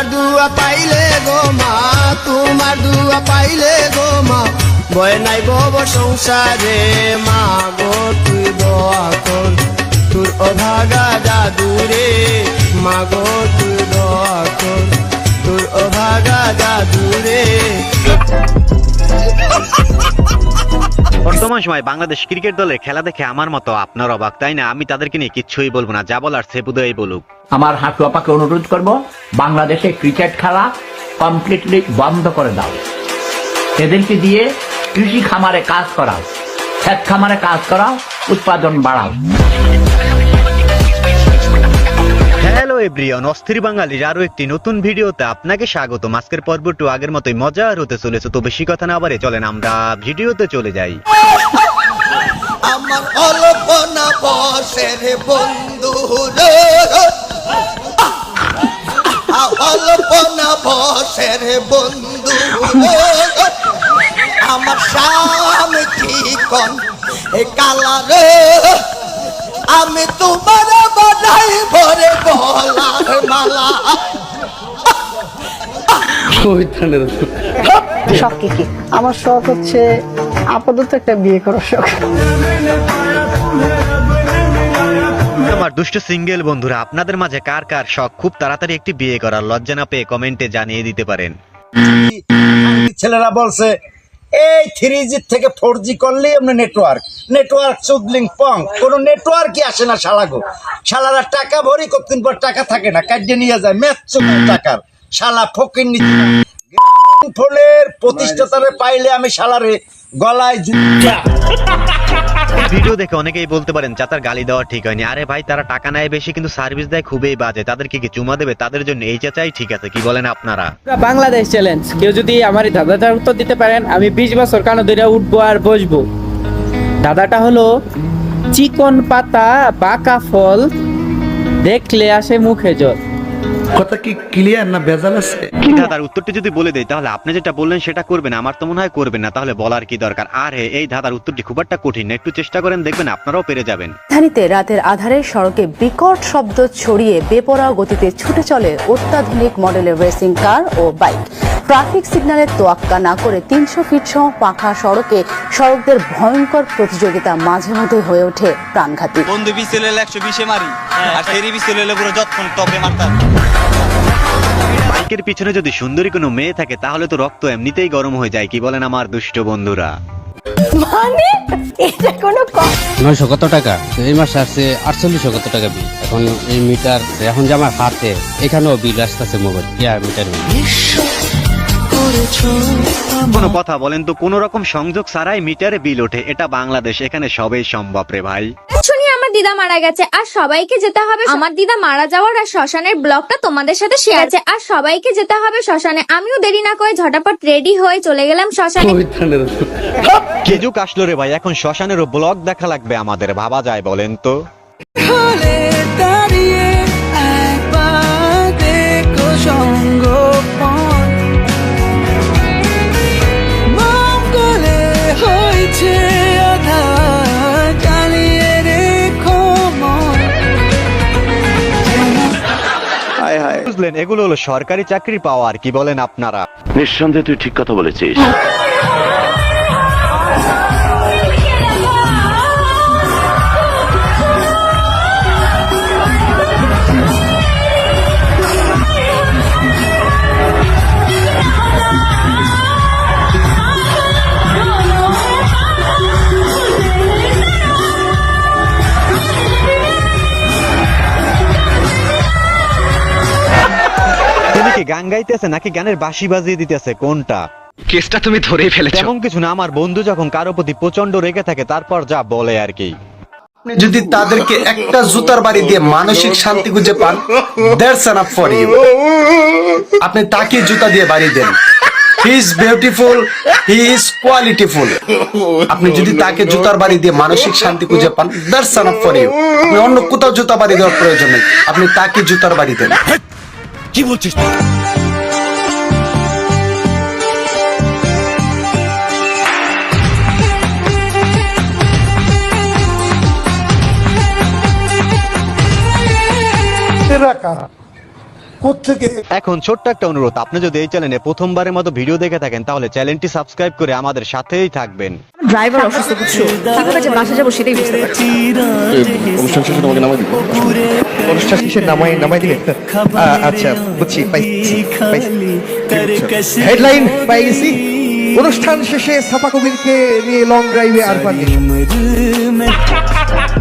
তোমার দুয়া পাইলে গো মা, তোমার দুয়া পাইলে গো মা। ভয় নাই বব সংসারে, মা গো, তুই দোয়া কর। তোর অভাগা জাদুরে মা গো, তুই দোয়া কর। তোর অভাগা জাদুরে বর্তমান সময় বাংলাদেশ ক্রিকেট দলের খেলা দেখে আমার মতো আপনার অবাক, তাই না? আমি তাদেরকে নিয়ে কিচ্ছুই বলব না, যা বলার সেবুদয় বলুক। আমার হাঁটু আপাকে অনুরোধ করব, বাংলাদেশে ক্রিকেট খেলা কমপ্লিটলি বন্ধ করে দাও। এদেরকে দিয়ে কৃষি খামারে কাজ করাও খেত খামারে কাজ করাও, উৎপাদন বাড়াও। হ্যালো অস্থির বাঙালির আরও একটি নতুন ভিডিওতে আপনাকে স্বাগত আজকের পর্বটি আগের মতোই মজার হতে চলেছে, তো বেশি কথা না বারে চলেন আমরা ভিডিওতে চলে যাই। আমার অল্পনা বসের বন্ধু রে। অল্পনা বন্ধু রে। আমার স্বামী ঠিকন এ কালা রে। আমি তোমার বানাই ভরে বলার মালা। শখ কি কি? আমার শখ হচ্ছে আপাতত একটা বিয়ে করার শখ। আমার দুষ্ট সিঙ্গেল বন্ধুরা আপনাদের মাঝে কার কার শখ? খুব তাড়াতাড়ি একটি বিয়ে করার লজ্জা না পেয়ে কমেন্টে জানিয়ে দিতে পারেন। ছেলেরা বলছে? এই থ্রি জি থেকে ফোর জি করলেই আমরা নেটওয়ার্ক নেটওয়ার্ক চুদলিং পং কোনো নেটওয়ার্কই আসে না শালাগো শালারা টাকা ভরি কতদিন পর টাকা থাকে না, কাটিয়ে নিয়ে যায় ম্যাচ টাকার। শালা ফকির নিচ্ছে ফোনের প্রতিষ্ঠাতারে পাইলে আমি শালারে গলায় জুতা। ভিডিও দেখে অনেকেই বলতে পারেন চাতার গালি দেওয়া ঠিক হয়নি। আরে ভাই তারা টাকা নেয় বেশি কিন্তু সার্ভিস দেয় খুবই বাজে। তাদেরকে কি চুমা দেবে? তাদের জন্য এই চাচাই ঠিক আছে কি বলেন আপনারা? বাংলাদেশ চ্যালেঞ্জ কেউ যদি আমার এই দাদাটার উত্তর দিতে পারেন আমি বিশ বছর কানো ধরে উঠবো আর বসবো। দাদাটা হলো চিকন পাতা বাঁকা ফল দেখলে আসে মুখে জল। কথা কি ক্লিয়ার না ভেজাল আছে? কি দাদার উত্তরটি যদি বলে দেয় তাহলে আপনি যেটা বললেন সেটা করবেন আমার তো মনে হয় করবেন না তাহলে বলার কি দরকার? আর হে, এই দাদার উত্তরটি খুব একটা কঠিন না একটু চেষ্টা করেন দেখবেন আপনারাও পেরে যাবেন। রাজধানীতে রাতের আধারে সড়কে বিকট শব্দ ছড়িয়ে বেপরোয়া গতিতে ছুটে চলে অত্যাধুনিক মডেলের রেসিং কার ও বাইক ট্রাফিক সিগন্যালের তোয়াক্কা না করে তিনশো ফিট সহ পাখা সড়কে সড়কদের ভয়ঙ্কর প্রতিযোগিতা মাঝে মধ্যে হয়ে ওঠে প্রাণঘাতী। বন্ধু বিসেল হলে একশো বিশে মারি আর ফেরি বিসেল হলে পুরো যতক্ষণ টপে মারতাম। বাইকের পিছনে যদি সুন্দরী কোনো মেয়ে থাকে তাহলে তো রক্ত এমনিতেই গরম হয়ে যায় কি বলেন আমার দুষ্ট বন্ধুরা? মানে? এটা কোনো নয়শো কত টাকা? এই মাসে আসছে আটচল্লিশশো কত টাকা বিল এখন এই মিটার এখন যে আমার হাতে এখানেও বিল আসতেছে মোবাইল ইয়া মিটার বিল কোনো কথা বলেন তো কোন রকম সংযোগ ছাড়াই মিটারে বিল ওঠে। এটা বাংলাদেশ এখানে সবই সম্ভব রে ভাই। শুনি আমার দিদা মারা গেছে আর সবাইকে যেতে হবে আমার দিদা মারা যাওয়ার আর শ্মশানের ব্লগটা তোমাদের সাথে শেয়ার আছে আর সবাইকে যেতে হবে শ্মশানে। আমিও দেরি না করে ঝটাপট রেডি হয়ে চলে গেলাম শ্মশানে। কেজুক আসলো রে ভাই এখন শ্মশানেরও ব্লগ দেখা লাগবে আমাদের ভাবা যায় বলেন তো। বুঝলেন এগুলো হলো সরকারি চাকরি পাওয়ার কি বলেন আপনারা? নিঃসন্দেহে তুই ঠিক কথা বলেছিস। কি গান গাইতেছে নাকি গানের বাঁশি বাজিয়ে দিতেছে? কোনটা? কেসটা তুমি ধরেই ফেলেছো। তেমন কিছু না আমার বন্ধু যখন কারও প্রতি প্রচণ্ড রেগে থাকে তারপর যা বলে আর কি। আপনি যদি তাদেরকে একটা জুতার বাড়ি দিয়ে মানসিক শান্তি খুঁজে পান দ্যাটস এনাফ ফর ইউ আপনি তাকে জুতা দিয়ে বাড়ি দেন। He is beautiful he is qualityful আপনি যদি তাকে জুতার বাড়ি দিয়ে মানসিক শান্তি খুঁজে পান দ্যাটস এনাফ ফর ইউ আপনি অন্য কোথাও জুতা বাড়ি দেওয়ার প্রয়োজন নেই। আপনি তাকে জুতার বাড়ি দেন। কি বলছিস এখন ছোট্ট একটা অনুরোধ আপনি যদি এই চ্যানেলে প্রথমবারের মতো ভিডিও দেখে থাকেন তাহলে চ্যানেলটি সাবস্ক্রাইব করে আমাদের সাথেই থাকবেন। ড্রাইভার অসুস্থ বুঝছ কীভাবে যে বাসা যাব সেটাই বুঝতে পারছি অনুষ্ঠান শেষে তোমাকে নামাই দিব। অনুষ্ঠান শেষে নামাই নামাই দিবে আচ্ছা বুঝছি পাইছি হেডলাইন পাই গেছি অনুষ্ঠান শেষে সাফা কবিরকে নিয়ে লং ড্রাইভে আর